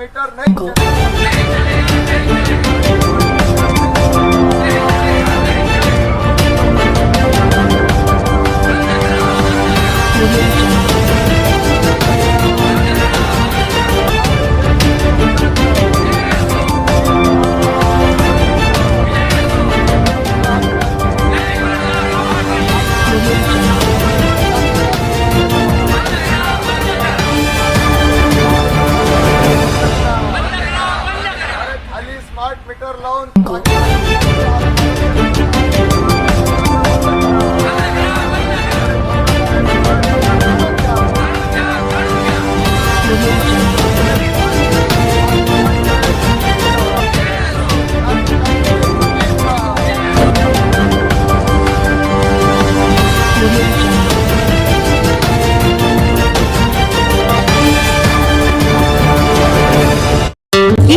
Smart meter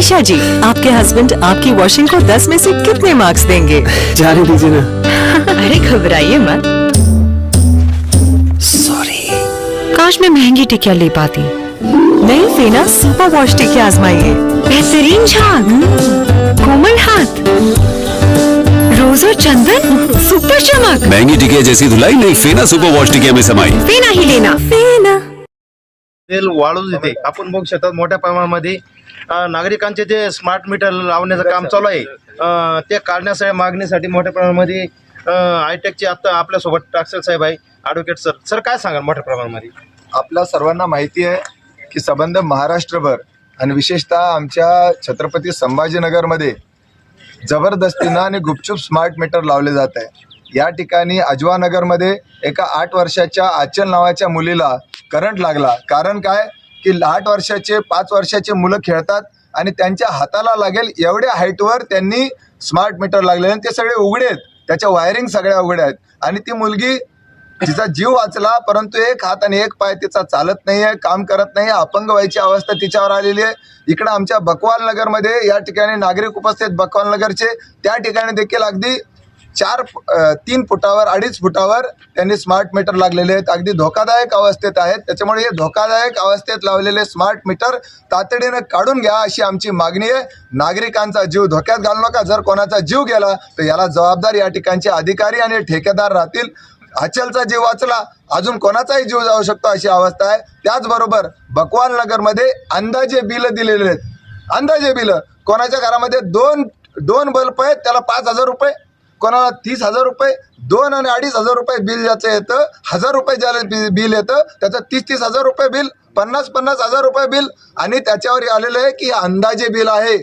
Isha जी आपके husband आपकी washing को 10 में से कितने मार्क्स देंगे? जाने दीजिए ना। अरे घबराइए मत। सॉरी काश मैं महँगी टिकिया ले पाती। नहीं फेना सुपर वॉश टिकिया आजमाइए। बेहतरीन झाग। कोमल हाथ। रोज और चंदन सुपर चमक। महँगी टिकिया जैसी धुलाई नहीं फेना सुपर वॉश टिकिया में समाई। फेना ही लेना। फेना। तेल वाळूच येते आपण बघू शकतात मोठ्या प्रमाणामध्ये नागरिकांचे जे स्मार्ट मीटर लावण्याचं काम चालू आहे ते काढण्यासाठी मागणीसाठी मोठ्या प्रमाणामध्ये आयटेकचे आता आपल्यासोबत टाकसेल साहेब आहे ॲडव्होकेट सर सर काय सांगाल मोठ्या प्रमाणामध्ये? आपल्या सर्वांना माहिती आहे की संबंध महाराष्ट्रभर आणि विशेषतः आमच्या छत्रपती संभाजीनगरमध्ये जबरदस्तीनं आणि गुपचूप स्मार्ट मीटर लावले जात आहे. या ठिकाणी अजवानगरमध्ये एका आठ वर्षाच्या आचल नावाच्या मुलीला करंट लागला. कारण काय? की आठ वर्षाचे पाच वर्षाचे मुलं खेळतात आणि त्यांच्या हाताला लागेल एवढ्या हाईटवर त्यांनी स्मार्ट मीटर लागले आणि ते सगळे उघडे आहेत. त्याच्या वायरिंग सगळ्या उघड्या आहेत. आणि ती मुलगी तिचा जीव वाचला परंतु एक हात आणि एक पाय तिचा चालत नाहीये काम करत नाही अपंग व्हायची अवस्था तिच्यावर आलेली आहे. इकडं आमच्या बकवाल नगरमध्ये या ठिकाणी नागरिक उपस्थित बकवाल नगरचे त्या ठिकाणी देखील अगदी चार तीन फुटावर अडीच फुटावर त्यांनी स्मार्ट मीटर लागलेले आहेत. अगदी धोकादायक अवस्थेत आहेत. त्याच्यामुळे हे धोकादायक अवस्थेत लावलेले स्मार्ट मीटर तातडीनं काढून घ्या अशी आमची मागणी आहे. नागरिकांचा जीव धोक्यात घालू नका. जर कोणाचा जीव गेला तर याला जबाबदार या ठिकाणचे अधिकारी आणि ठेकेदार राहतील. अचलचा जीव वाचला अजून कोणाचाही जीव जाऊ शकतो अशी अवस्था आहे. त्याचबरोबर बकवाल नगरमध्ये अंदाजे बिलं दिलेले आहेत. अंदाजे बिलं. कोणाच्या घरामध्ये दोन दोन बल्ब आहेत त्याला पाच हजार रुपये कोणाला तीस हजार रुपये दोन आणि अडीच हजार रुपये बिल ज्याचं येतं हजार रुपये ज्याला बिल येतं त्याचं तीस तीस हजार रुपये बिल पन्नास पन्नास हजार रुपये बिल. आणि त्याच्यावर आलेलं आहे की हे अंदाजे बिल आहे.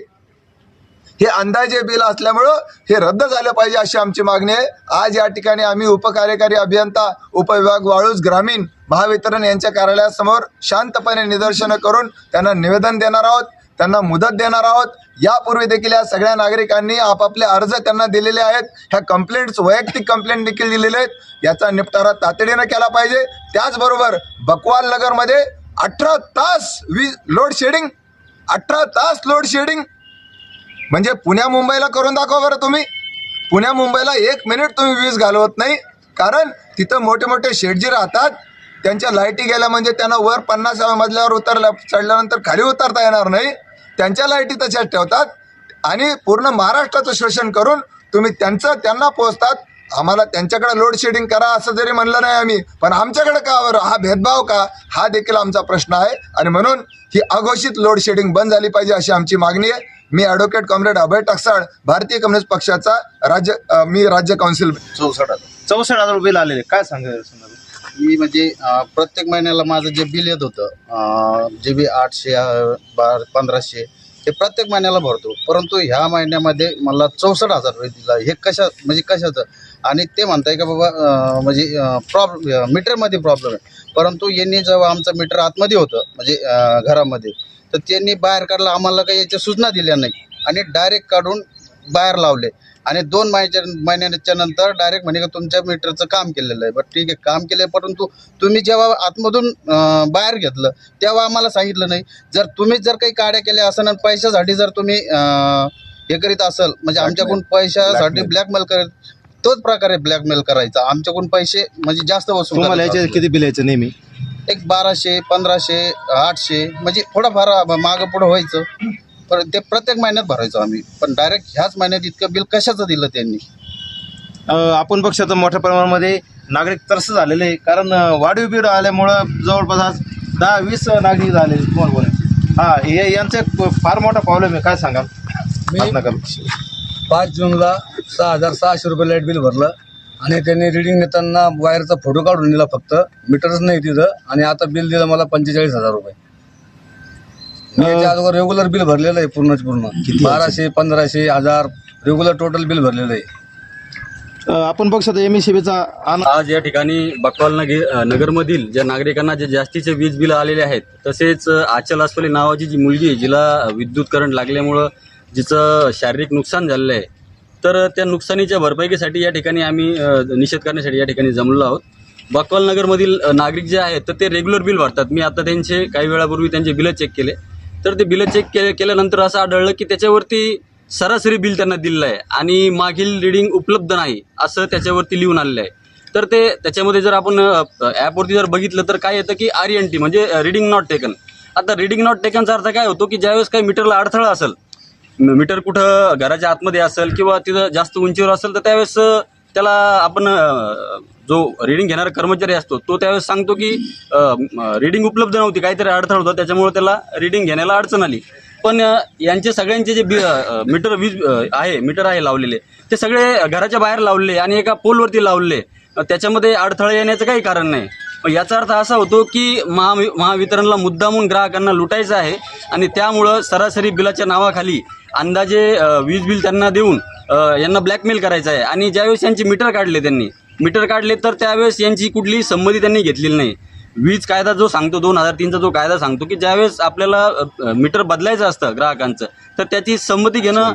हे अंदाजे बिल असल्यामुळं हे रद्द झालं पाहिजे अशी आमची मागणी आहे. आज या ठिकाणी आम्ही उपकार्यकारी अभियंता उपविभाग वाळूज ग्रामीण महावितरण यांच्या कार्यालयासमोर शांतपणे निदर्शनं करून त्यांना निवेदन देणार आहोत. त्यांना मुदत देणार आहोत. यापूर्वी देखील या सगळ्या नागरिकांनी आपापले अर्ज त्यांना दिलेले आहेत. ह्या कंप्लेंट्स वैयक्तिक कंप्लेंट देखील दिलेले आहेत. याचा निपटारा तातडीनं केला पाहिजे. त्याचबरोबर बकवाल नगरमध्ये अठरा तास वीज लोड शेडिंग अठरा तास लोड शेडिंग म्हणजे पुण्या मुंबईला करून दाखवा बरं तुम्ही. पुण्या मुंबईला एक मिनिट तुम्ही वीज घालवत नाही. कारण तिथं मोठे मोठे शेडजी राहतात. त्यांच्या लाईटी गेल्या म्हणजे त्यांना वर पन्नास मजल्यावर उतरल्या चढल्यानंतर खाली उतरता येणार नाही. त्यांच्या लाईटी तशाच ठेवतात आणि पूर्ण महाराष्ट्राचं शोषण करून तुम्ही त्यांचं त्यांना पोचतात आम्हाला त्यांच्याकडे लोड शेडिंग करा असं जरी म्हणलं नाही आम्ही पण आमच्याकडे का बरं? हा भेदभाव का? हा देखील आमचा प्रश्न आहे. आणि म्हणून ही अघोषित लोड शेडिंग बंद झाली पाहिजे अशी आमची मागणी आहे. मी ॲडव्होकेट कॉम्रेड अभय टकसाळ भारतीय कम्युनिस्ट पक्षाचा राज्य मी राज्य काउन्सिल चौसष्ट हजार चौसष्ट हजार रुपये आलेले काय सांगायचं मी म्हणजे प्रत्येक महिन्याला माझं जे बिल येत होतं जे बी आठशे बार पंधराशे हे प्रत्येक महिन्याला भरतो. परंतु ह्या महिन्यामध्ये मला चौसष्ट हजार रुपये दिला. हे कशा म्हणजे कशाचं? आणि ते म्हणताय का बाबा म्हणजे प्रॉब्लेम मीटरमध्ये प्रॉब्लेम आहे. परंतु यांनी जेव्हा आमचं मीटर आतमध्ये होतं म्हणजे घरामध्ये तर त्यांनी बाहेर काढलं. आम्हाला काही याच्या सूचना दिल्या नाही. आणि डायरेक्ट काढून बाहेर लावले. आणि दोन महिन्याच्या महिन्याच्या नंतर डायरेक्ट म्हणे का तुमच्या मीटरचं काम केलेलं आहे. बरं ठीक आहे काम केलं आहे परंतु तुम्ही जेव्हा आतमधून बाहेर घेतलं तेव्हा आम्हाला सांगितलं नाही. जर तुम्हीच जर काही काड्या केल्या असेल आणि पैशासाठी जर तुम्ही हे करीत असेल म्हणजे आमच्याकडून पैशासाठी ब्लॅकमेल करत तोच प्रकारे ब्लॅकमेल करायचा. आमच्याकडून पैसे म्हणजे जास्त वसूल तुम्हाला याचे. किती बिल यायचं नेहमी? एक बाराशे पंधराशे आठशे म्हणजे थोडंफार मागं पुढं व्हायचं. पण ते प्रत्येक महिन्यात भरायचो आम्ही. पण डायरेक्ट ह्याच महिन्यात इतकं बिल कशाचं दिलं त्यांनी? अं, आपण शकतो मोठ्या प्रमाणामध्ये नागरिक त्रस्त झालेले आहे. कारण अं, वाढीव बीड आल्यामुळं जवळपास आज दहा वीस नागरिक झाले तुम्हाला बोला हा हे यांचं एक फार मोठा प्रॉब्लेम आहे. काय सांगाल. पाच जूनला सहा हजार सहाशे रुपये लाइट बिल भरलं आणि त्यांनी रिडिंग नेताना वायरचा फोटो काढून दिला फक्त. मीटरच नाही तिथं. आणि आता बिल दिलं मला पंचेचाळीस हजार रुपये. मी याच्या अगोदर रेग्युलर बिल भरलेलं आहे पूर्णच पूर्ण. बाराशे पंधराशे हजार रेग्युलर टोटल बिल भरलेलं आहे. अं, आपण बघू शकतो एम ई आन आज या ठिकाणी बकवाल नगर नगरमधील ज्या नागरिकांना जे जास्तीचे वीज बिल आलेले आहेत तसेच आचल अस्फली नावाची जी मुलगी आहे जिला विद्युत करंट लागल्यामुळं जिचं शारीरिक नुकसान झालेलं आहे तर त्या नुकसानीच्या भरपाईसाठी या ठिकाणी आम्ही अ, निषेध करण्यासाठी या ठिकाणी जमलेलो आहोत. बकवाल नगरमधील अ, नागरिक जे आहेत तर ते रेग्युलर बिल भरतात. मी आता त्यांचे काही वेळापूर्वी त्यांचे बिलं चेक केले. तर ते बिलं चेक के केल्यानंतर असं आढळलं की त्याच्यावरती सरासरी बिल त्यांना दिलेलं आहे आणि मागील रिडिंग उपलब्ध नाही असं त्याच्यावरती लिहून आलेलं आहे. तर ते त्याच्यामध्ये जर आपण ॲपवरती जर बघितलं तर काय येतं की आर एन टी म्हणजे रिडिंग नॉट टेकन आता रिडिंग नॉट टेकनचा अर्थ काय होतो की ज्यावेळेस काही मीटरला अडथळा असेल मीटर कुठं घराच्या आतमध्ये असेल किंवा तिथं जास्त उंचीवर असेल तर त्यावेळेस त्याला आपण जो रिडिंग घेणारा कर्मचारी असतो तो त्यावेळेस सांगतो की रिडिंग उपलब्ध नव्हती काहीतरी अडथळा होता त्याच्यामुळे त्याला रिडिंग घेण्याला अडचण आली. पण यांचे सगळ्यांचे जे बि मीटर वीज आहे मीटर आहे लावलेले ते सगळे घराच्या बाहेर लावलेले आणि एका पोलवरती लावलेले. त्याच्यामध्ये अडथळा येण्याचं काही कारण नाही. मग याचा अर्थ असा होतो की महा महावितरणला मुद्दामून ग्राहकांना लुटायचं आहे आणि त्यामुळं सरासरी बिलाच्या नावाखाली अंदाजे वीज बिल त्यांना देऊन यांना ब्लॅकमेल करायचं आहे. आणि ज्यावेळेस यांचे मीटर काढले त्यांनी मीटर काढले तर त्यावेळेस यांची कुठलीही संमती त्यांनी घेतलेली नाही. वीज कायदा जो सांगतो दोन हजार तीनचा जो कायदा सांगतो की ज्यावेळेस आपल्याला मीटर बदलायचं असतं ग्राहकांचं तर त्याची संमती घेणं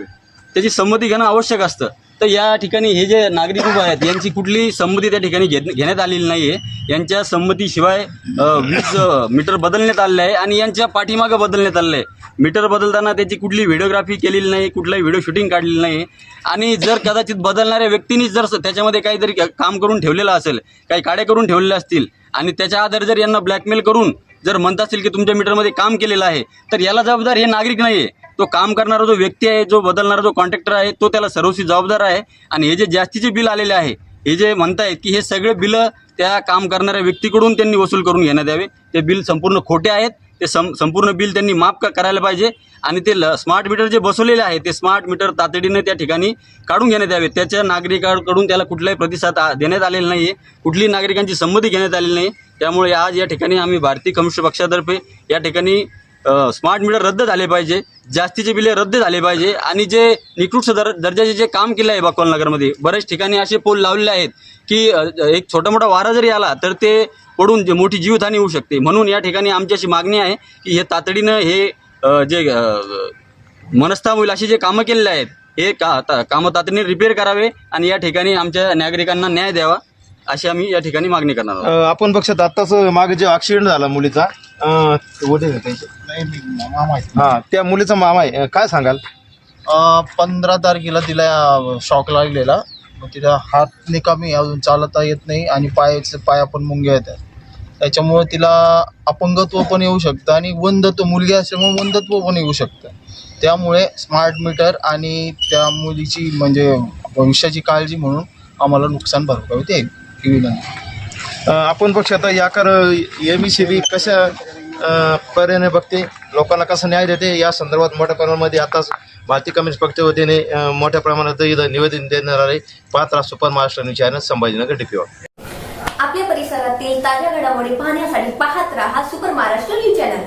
त्याची संमती घेणं आवश्यक असतं. तर या ठिकाणी हे जे नागरिक उभे आहेत यांची कुठली संमती त्या ठिकाणी घेत घेण्यात आलेली नाही आहे यांच्या संमतीशिवाय वीज मीटर बदलण्यात आलेलं आहे आणि यांच्या पाठीमागं बदलण्यात आलेलं आहे. मीटर बदलताना त्याची कुठली व्हिडिओग्राफी केलेली नाही कुठलाही व्हिडिओ शूटिंग काढलेली नाही. आणि जर कदाचित बदलणाऱ्या व्यक्तींनीच जर त्याच्यामध्ये काहीतरी क- काम करून ठेवलेलं असेल काही काड्या करून ठेवलेल्या असतील आणि त्याच्या आधारे जर यांना ब्लॅकमेल करून जर म्हणत असतील की तुमच्या मीटरमध्ये काम केलेलं आहे तर याला जबाबदार हे नागरिक नाही आहे तो काम करणारा जो व्यक्ती आहे जो बदलणारा जो कॉन्ट्रॅक्टर आहे तो त्याला सर्वस्वी जबाबदार आहे. आणि हे जे जास्तीचे बिल आलेले आहे हे जे म्हणतायत की हे सगळे बिलं त्या काम करणाऱ्या व्यक्तीकडून त्यांनी वसूल करून घेण्यात यावे. ते बिल संपूर्ण खोटे आहेत. ते सं संपूर्ण बिल त्यांनी माफ क- करायला पाहिजे आणि ते ल स्मार्ट मीटर जे बसवलेले आहे ते स्मार्ट मीटर तातडीने त्या ठिकाणी काढून घेण्यात यावे. त्याच्या नागरिकांकडून त्याला कुठलाही प्रतिसाद आ- देण्यात आलेला नाही आहे कुठलीही नागरिकांची संमती घेण्यात आलेली नाही त्यामुळे आज या ठिकाणी आम्ही भारतीय कम्युनिस्ट पक्षातर्फे या ठिकाणी स्मार्ट मीटर रद्द झाले पाहिजे. जास्तीचे बिले रद्द झाले पाहिजे. आणि जे निकृष्ट दर दर्जाचे जे काम केलं आहे बाकवाल नगरमध्ये बऱ्याच ठिकाणी असे पोल लावलेले आहेत की एक छोटा मोठा वारा जरी आला तर ते पडून जे मोठी जीवितहानी होऊ शकते. म्हणून या ठिकाणी आमची अशी मागणी आहे की हे तातडीनं हे जे अ, मनस्ताप होईल असे जे कामं केलेले आहेत हे का ता- कामं तातडीने रिपेअर करावे आणि या ठिकाणी आमच्या नागरिकांना न्याय द्यावा अशी आम्ही या ठिकाणी मागणी करणार आहोत. आपण शकतो आत्ताच मागे जे ऍक्सिडेंट झाला मुलीचा. हा त्या मुलीचा मामा आहे. काय सांगाल? पंधरा तारखेला तिला शॉक लागलेला. मग तिला हात निकामी अजून चालता येत नाही आणि पायाचे पाया पण मुंग्या येतात त्याच्यामुळे तिला अपंगत्व पण येऊ शकतं आणि वंदत्व मुलगी असल्यामुळे वंदत्व पण येऊ शकतं. त्यामुळे स्मार्ट मीटर आणि त्या मुलीची म्हणजे भविष्याची काळजी म्हणून आम्हाला नुकसान भरपाई देईल ही विनंती. आपण पक्ष आता याकर एम ई सी बी कशा पर्याने बघते लोकांना कसा न्याय देते या संदर्भात मोठ्या प्रमाणामध्ये आताच भारतीय कम्युनिस्ट पक्षाच्या वतीने मोठ्या प्रमाणात इथं निवेदन देणार आहे. पात्र super Maharashtra news channel Sambhajinagar डीपीवर आपल्या परिसरातील ताज्या घडामोडी पाहण्यासाठी पाहत राहा सुपर महाराष्ट्र न्यूज चॅनल.